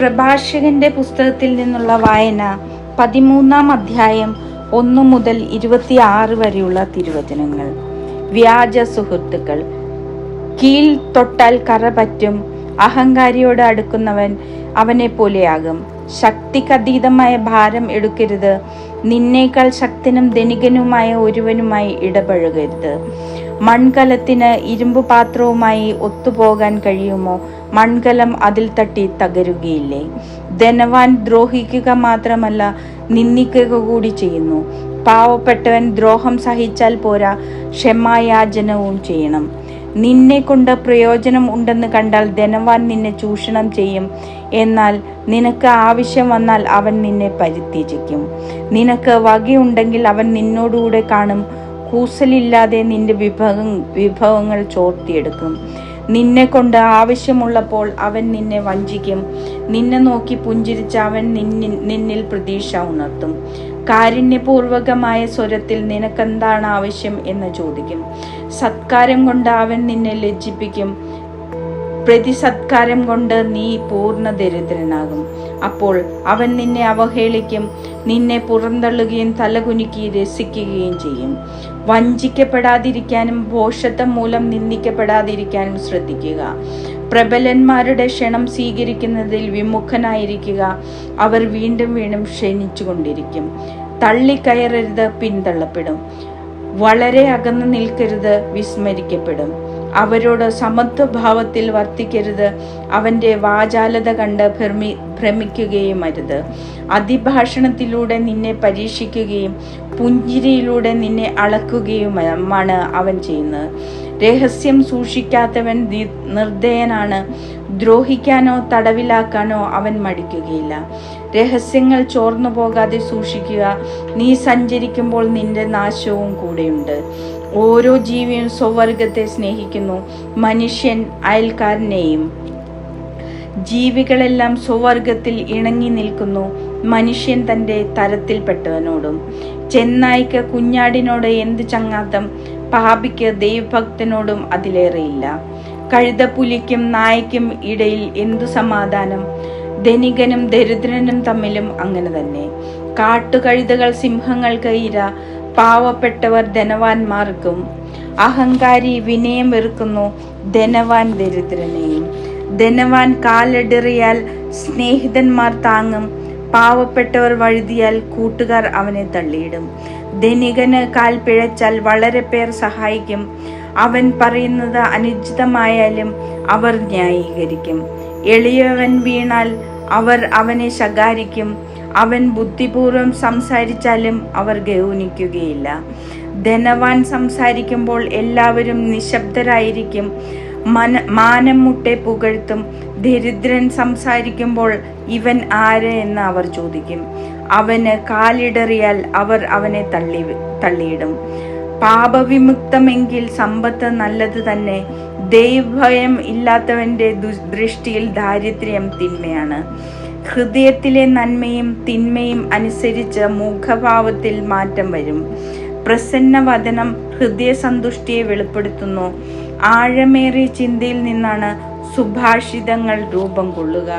പ്രഭാഷകന്റെ പുസ്തകത്തിൽ നിന്നുള്ള വായന പതിമൂന്നാം അധ്യായം ഒന്നു മുതൽ ഇരുപത്തിയാറ് വരെയുള്ള തിരുവചനങ്ങൾ. വ്യാജ സുഹൃത്തുക്കൾ. കീൽ തൊട്ടാൽ കറ പറ്റും. അഹങ്കാരിയോട് അടുക്കുന്നവൻ അവനെ പോലെയാകും ശക്തിക്കതീതമായ ഭാരം എടുക്കരുത്. നിന്നേക്കാൾ ശക്തനും ധനികനുമായ ഒരുവനുമായി ഇടപഴകരുത്. മൺകലത്തിന് ഇരുമ്പ് പാത്രവുമായി ഒത്തുപോകാൻ കഴിയുമോ? മൺകലം അതിൽ തട്ടി തകരുകയില്ലേ? ധനവാൻ ദ്രോഹിക്കുക മാത്രമല്ല നിന്ദിക്കുക കൂടി ചെയ്യുന്നു. പാവപ്പെട്ടവൻ ദ്രോഹം സഹിച്ചാൽ പോരാ ക്ഷമായാചനവും ചെയ്യണം. നിന്നെ കൊണ്ട് പ്രയോജനം ഉണ്ടെന്ന് കണ്ടാൽ ധനവാൻ നിന്നെ ചൂഷണം ചെയ്യും. എന്നാൽ നിനക്ക് ആവശ്യം വന്നാൽ അവൻ നിന്നെ പരിത്യജിക്കും. നിനക്ക് വകയുണ്ടെങ്കിൽ അവൻ നിന്നോടുകൂടെ കാണും. കൂസലില്ലാതെ നിന്റെ വിഭവം വിഭവങ്ങൾ ചോർത്തിയെടുക്കും. നിന്നെ കൊണ്ട് ആവശ്യമുള്ളപ്പോൾ അവൻ നിന്നെ വഞ്ചിക്കും. നിന്നെ നോക്കി പുഞ്ചിരിച്ച അവൻ നിന്നിൽ നിന്നിൽ പ്രതീക്ഷ ഉണർത്തും. കാരുണ്യപൂർവകമായ സ്വരത്തിൽ നിനക്കെന്താണ് ആവശ്യം എന്ന് ചോദിക്കും. സത്കാരം കൊണ്ട് അവൻ നിന്നെ ലജ്ജിപ്പിക്കും. പ്രതിസത്കാരം കൊണ്ട് നീ പൂർണ ദരിദ്രനാകും. അപ്പോൾ അവൻ നിന്നെ അവഹേളിക്കും നിന്നെ പുറന്തള്ളുകയും തലകുനുക്കി രസിക്കുകയും ചെയ്യും. വഞ്ചിക്കപ്പെടാതിരിക്കാനും ഭോഷത്വം മൂലം നിന്ദിക്കപ്പെടാതിരിക്കാനും ശ്രദ്ധിക്കുക. പ്രബലന്മാരുടെ ക്ഷണം സ്വീകരിക്കുന്നതിൽ വിമുഖനായിരിക്കുക. അവർ വീണ്ടും വീണ്ടും ക്ഷണിച്ചുകൊണ്ടിരിക്കും. തള്ളിക്കയറരുത് പിന്തള്ളപ്പെടും. വളരെ അകന്നു നിൽക്കരുത് വിസ്മരിക്കപ്പെടും. അവരോട് സമത്വഭാവത്തിൽ വർത്തിക്കരുത്. അവന്റെ വാചാലത കണ്ട് ഭ്രമി ഭ്രമിക്കുകയും അരുത് അതിഭാഷണത്തിലൂടെ നിന്നെ പരീക്ഷിക്കുകയും പുഞ്ചിരിയിലൂടെ നിന്നെ അളക്കുകയുമാണ് അവൻ ചെയ്യുന്നത്. രഹസ്യം സൂക്ഷിക്കാത്തവൻ നിർദ്ദയനാണ്. ദ്രോഹിക്കാനോ തടവിലാക്കാനോ അവൻ മടിക്കുകയില്ല. രഹസ്യങ്ങൾ ചോർന്നു പോകാതെ സൂക്ഷിക്കുക. നീ സഞ്ചരിക്കുമ്പോൾ നിന്റെ നാശവും കൂടെയുണ്ട്. ഓരോ ജീവിയും സ്വവർഗത്തെ സ്നേഹിക്കുന്നു. മനുഷ്യൻ അയൽക്കാരനെയും. ജീവികളെല്ലാം സ്വവർഗത്തിൽ ഇണങ്ങി നിൽക്കുന്നു. മനുഷ്യൻ തന്റെ തരത്തിൽപ്പെട്ടവനോടും. ചെന്നായിക്ക് കുഞ്ഞാടിനോട് എന്ത് ചങ്ങാത്തം? പാപിക്ക് ദൈവഭക്തനോടും അതിലേറെയില്ല. കഴുതപ്പുലിക്കും നായ്ക്കും ഇടയിൽ എന്തു സമാധാനം? ധനികനും ദരിദ്രനും തമ്മിലും അങ്ങനെ തന്നെ. കാട്ടുകഴുതകൾ സിംഹങ്ങൾക്ക് ഇര പാവപ്പെട്ടവർ ധനവാന്മാർക്കും അഹങ്കാരി വിനയം വെറുക്കുന്നു ധനവാൻ ദരിദ്രനെയും ധനവാൻ കാലെടറിയാൽ സ്നേഹിതന്മാർ താങ്ങും. പാവപ്പെട്ടവർ വഴുതിയാൽ കൂട്ടുകാർ അവനെ തള്ളിയിടും. ധനികന് കാൽ പിഴച്ചാൽ വളരെ പേർ സഹായിക്കും. അവൻ പറയുന്നത് അനുചിതമായാലും അവർ ന്യായീകരിക്കും. എളിയവൻ വീണാൽ അവർ അവനെ ശകാരിക്കും. അവൻ ബുദ്ധിപൂർവം സംസാരിച്ചാലും അവർ ഗൗനിക്കുകയില്ല. ധനവാൻ സംസാരിക്കുമ്പോൾ എല്ലാവരും നിശബ്ദരായിരിക്കും. മന മാനം മുട്ടെ പുകഴ്ത്തും. ദരിദ്രൻ സംസാരിക്കുമ്പോൾ ഇവൻ ആര് എന്ന് അവർ ചോദിക്കും. അവന് കാലിടറിയാൽ അവർ അവനെ തള്ളി തള്ളിയിടും. പാപവിമുക്തമെങ്കിൽ സമ്പത്ത് നല്ലത് തന്നെ. ദൈവഭയം ഇല്ലാത്തവന്റെ ദൃഷ്ടിയിൽ ദാരിദ്ര്യം തിന്മയാണ്. ഹൃദയത്തിലെ നന്മയും തിന്മയും അനുസരിച്ച് മുഖഭാവത്തിൽ മാറ്റം വരും. പ്രസന്ന വചനം ഹൃദയസന്തുഷ്ടിയെ വെളിപ്പെടുത്തുന്നു. ആഴമേറിയ ചിന്തയിൽ നിന്നാണ് സുഭാഷിതങ്ങൾ രൂപം കൊള്ളുക.